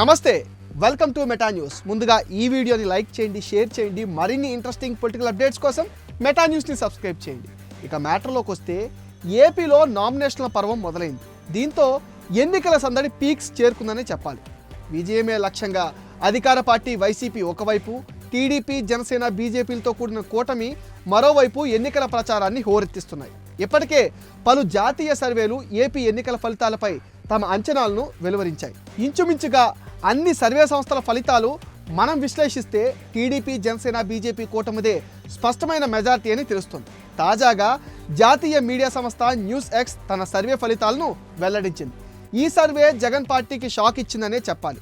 నమస్తే welcome to Meta news ముందుగా ఈ వీడియోని లైక్ చేయండి షేర్ చేయండి మరిన్ని ఇంట్రెస్టింగ్ పొలిటికల్ అప్డేట్స్ కోసం మెటా న్యూస్ని సబ్స్క్రైబ్ చేయండి. ఇక మ్యాటర్లోకి వస్తే ఏపీలో నామినేషన్ల పర్వం మొదలైంది. దీంతో ఎన్నికల సందడి పీక్స్ చేరుకుందనే చెప్పాలి. విజయమే లక్ష్యంగా అధికార పార్టీ వైసీపీ ఒకవైపు టీడీపీ జనసేన బీజేపీలతో కూడిన కూటమి మరోవైపు ఎన్నికల ప్రచారాన్ని హోరెత్తిస్తున్నాయి. ఇప్పటికే పలు జాతీయ సర్వేలు ఏపీ ఎన్నికల ఫలితాలపై తమ అంచనాలను వెలువరించాయి. ఇంచుమించుగా అన్ని సర్వే సంస్థల ఫలితాలు మనం విశ్లేషిస్తే టీడీపీ జనసేన బీజేపీ కూటమిదే స్పష్టమైన మెజార్టీ అని తెలుస్తుంది. తాజాగా జాతీయ మీడియా సంస్థ న్యూస్ ఎక్స్ తన సర్వే ఫలితాలను వెల్లడించింది. ఈ సర్వే జగన్ పార్టీకి షాక్ ఇచ్చిందనే చెప్పాలి.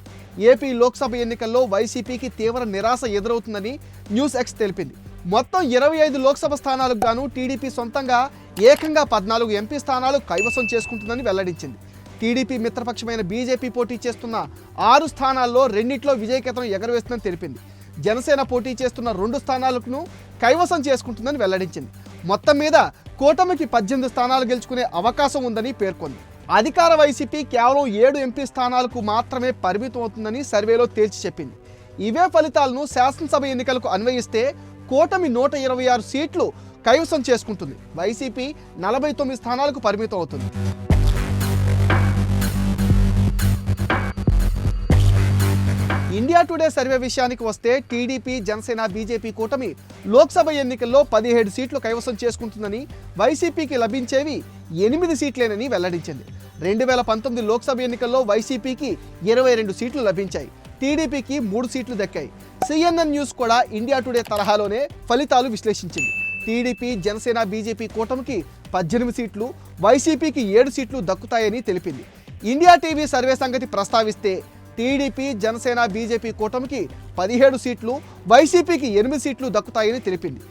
ఏపీ లోక్సభ ఎన్నికల్లో వైసీపీకి తీవ్ర నిరాశ ఎదురవుతుందని న్యూస్ ఎక్స్ తెలిపింది. మొత్తం ఇరవై ఐదు లోక్సభ స్థానాలకు గాను టీడీపీ సొంతంగా ఏకంగా పద్నాలుగు ఎంపీ స్థానాలు కైవసం చేసుకుంటుందని వెల్లడించింది. టీడీపీ మిత్రపక్షమైన బీజేపీ పోటీ చేస్తున్న ఆరు స్థానాల్లో రెండిట్లో విజయకేతనం ఎగరవేస్తుందని తెలిపింది. జనసేన పోటీ చేస్తున్న రెండు స్థానాలను కైవసం చేసుకుంటుందని వెల్లడించింది. మొత్తం మీద కూటమికి పద్దెనిమిది స్థానాలు గెలుచుకునే అవకాశం ఉందని పేర్కొంది. అధికార వైసీపీ కేవలం ఏడు ఎంపీ స్థానాలకు మాత్రమే పరిమితం అవుతుందని సర్వేలో తేల్చి చెప్పింది. ఇవే ఫలితాలను శాసనసభ ఎన్నికలకు అన్వయిస్తే కూటమి నూట ఇరవై ఆరు సీట్లు కైవసం చేసుకుంటుంది. వైసీపీ నలభై తొమ్మిది స్థానాలకు పరిమితం అవుతుంది. ఇండియా టుడే సర్వే విషయానికి వస్తే టీడీపీ జనసేన బీజేపీ కూటమి లోక్సభ ఎన్నికల్లో పదిహేడు సీట్లు కైవసం చేసుకుంటుందని వైసీపీకి లభించేవి ఎనిమిది సీట్లేనని వెల్లడించింది. రెండు వేల పంతొమ్మిది లోక్సభ ఎన్నికల్లో వైసీపీకి ఇరవై రెండు సీట్లు లభించాయి. టీడీపీకి మూడు సీట్లు దక్కాయి. సిఎన్ఎన్ న్యూస్ కూడా ఇండియా టుడే తరహాలోనే ఫలితాలు విశ్లేషించింది. టీడీపీ జనసేన బీజేపీ కూటమికి పద్దెనిమిది సీట్లు వైసీపీకి ఏడు సీట్లు దక్కుతాయని తెలిపింది. ఇండియా టీవీ సర్వే సంగతి ప్రస్తావిస్తే టీడీపీ జనసేన బీజేపీ కూటమికి పదిహేడు సీట్లు వైసీపీకి ఎనిమిది సీట్లు దక్కుతాయని తెలిపింది.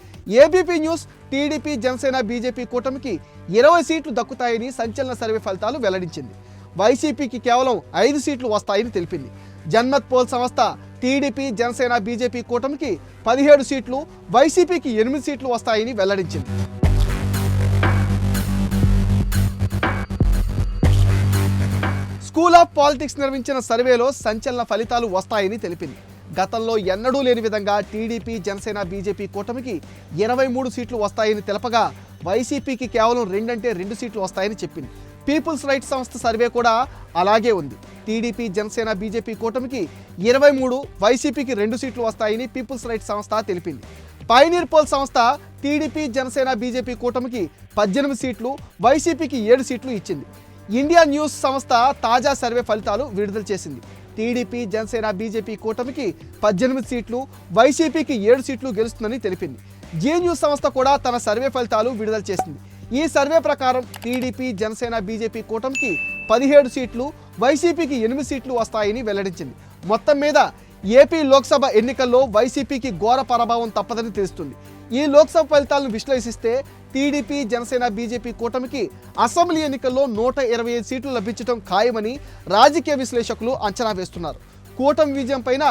ABP news TDP Janasena BJP కూటమికి ఇరవై సీట్లు దక్కుతాయని సంచలన సర్వే ఫలితాలు వెల్లడించింది. వైసీపీకి కేవలం ఐదు సీట్లు వస్తాయని తెలిపింది. జన్మత్ పోల్ సంస్థ టీడీపీ జనసేన బీజేపీ కూటమికి పదిహేడు సీట్లు వైసీపీకి ఎనిమిది సీట్లు వస్తాయని వెల్లడించింది. స్కూల్ ఆఫ్ పాలిటిక్స్ నిర్వహించిన సర్వేలో సంచలన ఫలితాలు వస్తాయని తెలిపింది. గతంలో ఎన్నడూ లేని విధంగా టీడీపీ జనసేన బీజేపీ కూటమికి ఇరవై మూడు సీట్లు వస్తాయని తెలపగా వైసీపీకి కేవలం రెండంటే రెండు సీట్లు వస్తాయని చెప్పింది. పీపుల్స్ రైట్స్ సంస్థ సర్వే కూడా అలాగే ఉంది. టీడీపీ జనసేన బీజేపీ కూటమికి ఇరవై మూడు వైసీపీకి రెండు సీట్లు వస్తాయని పీపుల్స్ రైట్స్ సంస్థ తెలిపింది. పైనీర్ పోల్ సంస్థ టీడీపీ జనసేన బీజేపీ కూటమికి పద్దెనిమిది సీట్లు వైసీపీకి ఏడు సీట్లు ఇచ్చింది. ఇండియా న్యూస్ సంస్థ తాజా సర్వే ఫలితాలు విడుదల చేసింది. టీడీపీ జనసేన బీజేపీ కూటమికి పద్దెనిమిది సీట్లు వైసీపీకి ఏడు సీట్లు గెలుస్తుందని తెలిపింది. జే న్యూస్ సంస్థ కూడా తన సర్వే ఫలితాలు విడుదల చేసింది. ఈ సర్వే ప్రకారం టీడీపీ జనసేన బీజేపీ కూటమికి పదిహేడు సీట్లు వైసీపీకి ఎనిమిది సీట్లు వస్తాయని వెల్లడించింది. మొత్తం మీద ఏపీ లోక్సభ ఎన్నికల్లో వైసీపీకి ఘోర పరాభవం తప్పదని తెలుస్తుంది. ఈ లోక్సభ ఫలితాలను విశ్లేషిస్తే టీడీపీ జనసేన బీజేపీ కూటమికి అసెంబ్లీ ఎన్నికల్లో నూట ఇరవై ఐదు సీట్లు లభించడం ఖాయమని రాజకీయ విశ్లేషకులు అంచనా వేస్తున్నారు. కూటమి విజయం పైన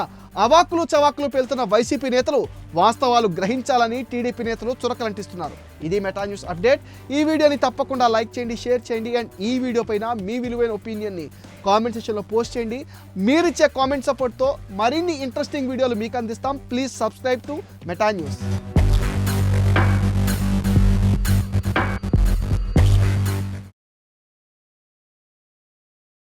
అవాకులు చవాకులు పేలుతున్న వైసీపీ నేతలు వాస్తవాలు గ్రహించాలని టీడీపీ నేతలు చురకలంటిస్తున్నారు. ఇది మెటా న్యూస్ అప్డేట్. ఈ వీడియోని తప్పకుండా లైక్ చేయండి షేర్ చేయండి అండ్ ఈ వీడియో పైన మీ విలువైన ఒపీనియన్ని కామెంట్ సెక్షన్లో పోస్ట్ చేయండి. మీరిచ్చే కామెంట్ సపోర్ట్తో మరిన్ని ఇంట్రెస్టింగ్ వీడియోలు మీకు అందిస్తాం. Please subscribe to Meta news.